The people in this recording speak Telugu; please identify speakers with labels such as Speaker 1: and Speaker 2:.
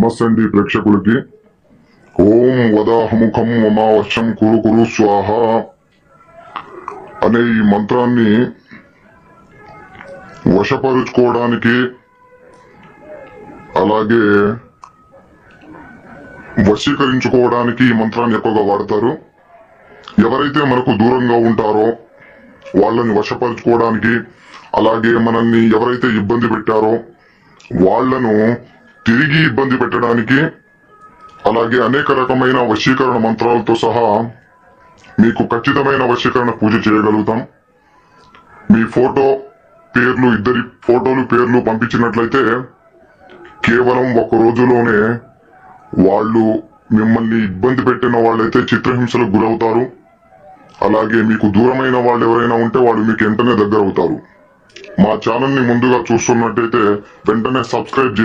Speaker 1: నమస్తే అండి ప్రేక్షకులకి. ఓం వదాహముఖం మమావశం కురు కురు స్వాహ. అనే ఈ మంత్రాన్ని వశపరుచుకోవడానికి అలాగే వశీకరించుకోవడానికి ఈ మంత్రాన్ని ఎక్కువగా వాడతారు. ఎవరైతే మనకు దూరంగా ఉంటారో వాళ్ళని వశపరుచుకోవడానికి అలాగే మనల్ని ఎవరైతే ఇబ్బంది పెట్టారో వాళ్ళను తిరిగి ఇబ్బంది పెట్టడానికి అలాగే అనేక రకమైన వశీకరణ మంత్రాలతో సహా మీకు ఖచ్చితమైన వశీకరణ పూజ చేయగలుగుతాం. మీ ఫోటో పేర్లు ఇద్దరి ఫోటోలు పేర్లు పంపించినట్లయితే కేవలం ఒక రోజులోనే వాళ్ళు మిమ్మల్ని ఇబ్బంది పెట్టిన వాళ్ళైతే చిత్రహింసలకు గురవుతారు. అలాగే మీకు దూరమైన వాళ్ళు ఎవరైనా ఉంటే వాళ్ళు మీకు వెంటనే దగ్గర అవుతారు మా ఛానల్ని ముందుగా చూస్తున్నట్టయితే వెంటనే సబ్స్క్రైబ్